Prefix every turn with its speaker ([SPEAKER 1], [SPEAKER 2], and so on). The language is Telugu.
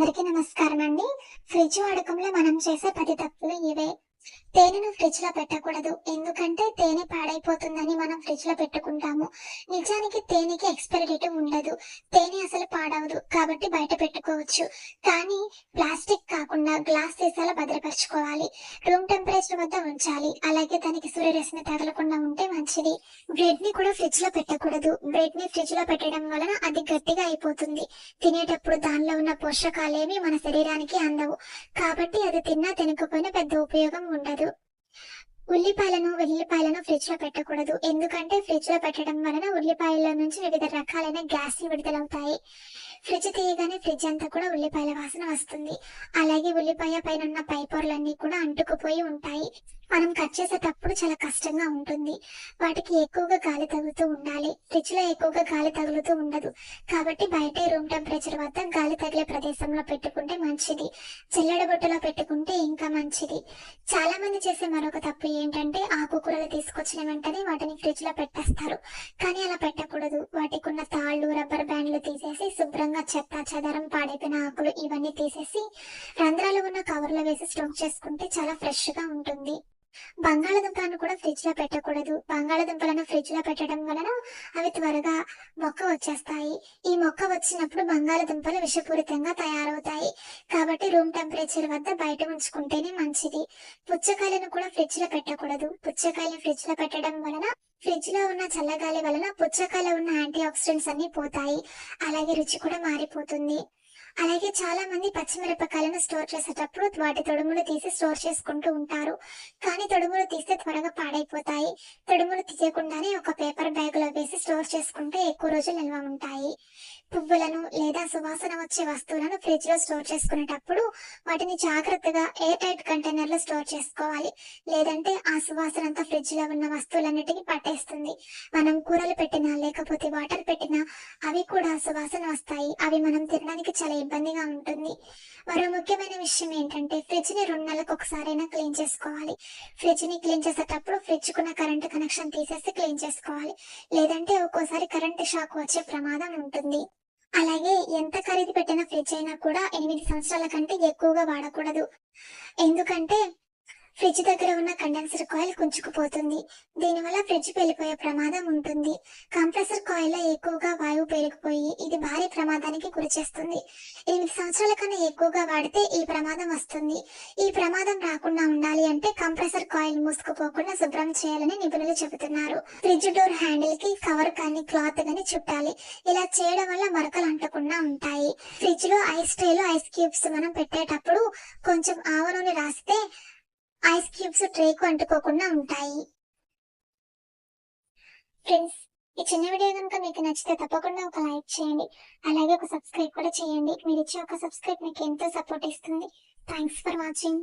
[SPEAKER 1] అందరికీ నమస్కారం అండి ఫ్రిడ్జ్ వాడకంలో మనం చేసే పది తప్పులు ఇవే. తేనెను ఫ్రిడ్జ్లో పెట్టకూడదు. ఎందుకంటే తేనె పాడైపోతుందని మనం ఫ్రిడ్జ్లో పెట్టుకుంటాము. నిజానికి తేనెకి ఎక్స్పైరీ డేట్ ఉండదు. తేనె అసలు పాడవదు. కాబట్టి బయట పెట్టుకోవచ్చు. కానీ ప్లాస్టిక్ కాకుండా గ్లాస్ సీసాల భద్రపరచుకోవాలి. రూమ్ టెంపరేచర్ వద్ద ఉంచాలి. అలాగే దానికి సూర్యరశ్మి తగలకుండా ఉంటే మంచిది. బ్రెడ్ని కూడా ఫ్రిడ్జ్లో పెట్టకూడదు. బ్రెడ్ని ఫ్రిడ్జ్లో పెట్టడం వలన అది గట్టిగా అయిపోతుంది. తినేటప్పుడు దానిలో ఉన్న పోషకాలేమి మన శరీరానికి అందవు. కాబట్టి అది తిన్నా తినకపోయినా పెద్ద ఉపయోగం ఉండదు. ఉల్లిపాయలను వెల్లిపాయలను ఫ్రిడ్జ్లో పెట్టకూడదు. ఎందుకంటే ఫ్రిడ్జ్లో పెట్టడం వలన ఉల్లిపాయల నుంచి వివిధ రకాలైన గ్యాస్ విడుదలవుతాయి. ఫ్రిడ్జ్ తీయగానే ఫ్రిడ్జ్ అంతా కూడా ఉల్లిపాయల వాసన వస్తుంది. అలాగే ఉల్లిపాయ పైన ఉన్న పైపొరలన్నీ కూడా అంటుకుపోయి ఉంటాయి. మనం కట్ చేసేటప్పుడు చాలా కష్టంగా ఉంటుంది. వాటికి ఎక్కువగా గాలి తగులుతూ ఉండాలి. ఫ్రిడ్జ్లో ఎక్కువగా గాలి తగులుతూ ఉండదు. కాబట్టి బయట రూమ్ టెంపరేచర్ వద్ద గాలి తగిలే ప్రదేశంలో పెట్టుకుంటే మంచిది. చిల్లడ బుట్టలో పెట్టుకుంటే ఇంకా మంచిది. చాలా మంది చేసే మరొక తప్పు ఏంటంటే ఆకుకూరలు తీసుకొచ్చిన వెంటనే వాటిని ఫ్రిడ్జ్లో పెట్టేస్తారు. కానీ అలా పెట్టకూడదు. వాటికి ఉన్న తాళ్ళు రబ్బర్ బ్యాండ్లు తీసేసి శుభ్రంగా చెత్త చెదరం పాడైపోయిన ఆకులు ఇవన్నీ తీసేసి రంధ్రాలు ఉన్న కవర్లో వేసి స్టోర్ చేసుకుంటే చాలా ఫ్రెష్గా ఉంటుంది. బంగాళదుంపలను కూడా ఫ్రిడ్జ్లో పెట్టకూడదు. బంగాళదుంపలను ఫ్రిడ్జ్లో పెట్టడం వలన అవి త్వరగా మొక్క వచ్చేస్తాయి. ఈ మొక్క వచ్చినప్పుడు బంగాళదుంపలు విషపూరితంగా తయారవుతాయి. కాబట్టి రూమ్ టెంపరేచర్ వద్ద బయట ఉంచుకుంటేనే మంచిది. పుచ్చకాయలను కూడా ఫ్రిడ్జ్లో పెట్టకూడదు. పుచ్చకాయలను ఫ్రిడ్జ్లో పెట్టడం వలన ఫ్రిడ్జ్లో ఉన్న చల్లగాలి వలన పుచ్చకాయలో ఉన్న యాంటీ ఆక్సిడెంట్స్ అన్ని పోతాయి. అలాగే రుచి కూడా మారిపోతుంది. అలాగే చాలా మంది పచ్చిమిరపకాయలను స్టోర్ చేసేటప్పుడు వాటి తొడుములు తీసి స్టోర్ చేసుకుంటూ ఉంటారు. కానీ తొడుములు తీస్తే త్వరగా పాడైపోతాయి. తొడుములు తీయకుండానే ఒక పేపర్ బ్యాగ్లో వేసి స్టోర్ చేసుకుంటే ఎక్కువ రోజులు నిల్వ ఉంటాయి. పువ్వులను లేదా సువాసన వచ్చే వస్తువులను ఫ్రిడ్జ్లో స్టోర్ చేసుకునేటప్పుడు వాటిని జాగ్రత్తగా ఎయిర్ టైట్ కంటైనర్లో స్టోర్ చేసుకోవాలి. లేదంటే ఆ సువాసన అంతా ఫ్రిడ్జ్లో ఉన్న వస్తువులన్నిటికీ పట్టేస్తుంది. మనం కూరలు పెట్టినా లేకపోతే వాటర్ పెట్టినా అవి కూడా సువాసన వస్తాయి. అవి మనం తినడానికి చాలా ఇబ్బందిగా ఉంటుంది. మరో ముఖ్యమైన విషయం ఏంటంటే ఫ్రిడ్జ్ని రెండు నెలలకు ఒకసారైనా క్లీన్ చేసుకోవాలి. ఫ్రిడ్జ్ని క్లీన్ చేసేటప్పుడు ఫ్రిడ్జ్ కున్న కరెంట్ కనెక్షన్ తీసేసి క్లీన్ చేసుకోవాలి. లేదంటే ఒక్కోసారి కరెంట్ షాక్ వచ్చే ప్రమాదం ఉంటుంది. అలాగే ఎంత ఖరీదు పెట్టిన ఫ్రిడ్జ్ అయినా కూడా ఎనిమిది సంవత్సరాల కంటే ఎక్కువగా వాడకూడదు. ఎందుకంటే ఫ్రిడ్జ్ దగ్గర ఉన్న కండెన్సర్ కాయిల్ కుంచుకుపోతుంది. దీనివల్ల ఫ్రిడ్జ్ పేలిపోయే ప్రమాదం ఉంటుంది. కంప్రెసర్ కాయిల్లో ఎక్కువగా వాయువు పేరుకుపోయి ఇది భారీ ప్రమాదానికి గురి చేస్తుంది. ఎనిమిది సంవత్సరాల కన్నా ఎక్కువగా వాడితే ఈ ప్రమాదం వస్తుంది. ఈ ప్రమాదం రాకుండా ఉండాలి అంటే కంప్రెసర్ కాయిల్ మూసుకుపోకుండా శుభ్రం చేయాలని నిపుణులు చెబుతున్నారు. ఫ్రిడ్జ్ డోర్ హ్యాండిల్కి కవర్ కానీ క్లాత్ కానీ చుట్టాలి. ఇలా చేయడం వల్ల మరకలు అంటకుండా ఉంటాయి. ఫ్రిడ్జ్లో ఐస్ ట్రేలో ఐస్ క్యూబ్స్ మనం పెట్టేటప్పుడు కొంచెం ఆవ నూనె రాస్తే ఐస్ క్యూబ్స్ ట్రేకు అంటుకోకుండా ఉంటాయి. ఫ్రెండ్స్ ఈ చిన్న వీడియో కనుక మీకు నచ్చితే తప్పకుండా ఒక లైక్ చేయండి. అలాగే ఒక సబ్స్క్రైబ్ కూడా చేయండి. మీరు ఇచ్చే ఒక సబ్స్క్రైబ్ మీకు ఎంతో సపోర్ట్ ఇస్తుంది. Thanks for watching.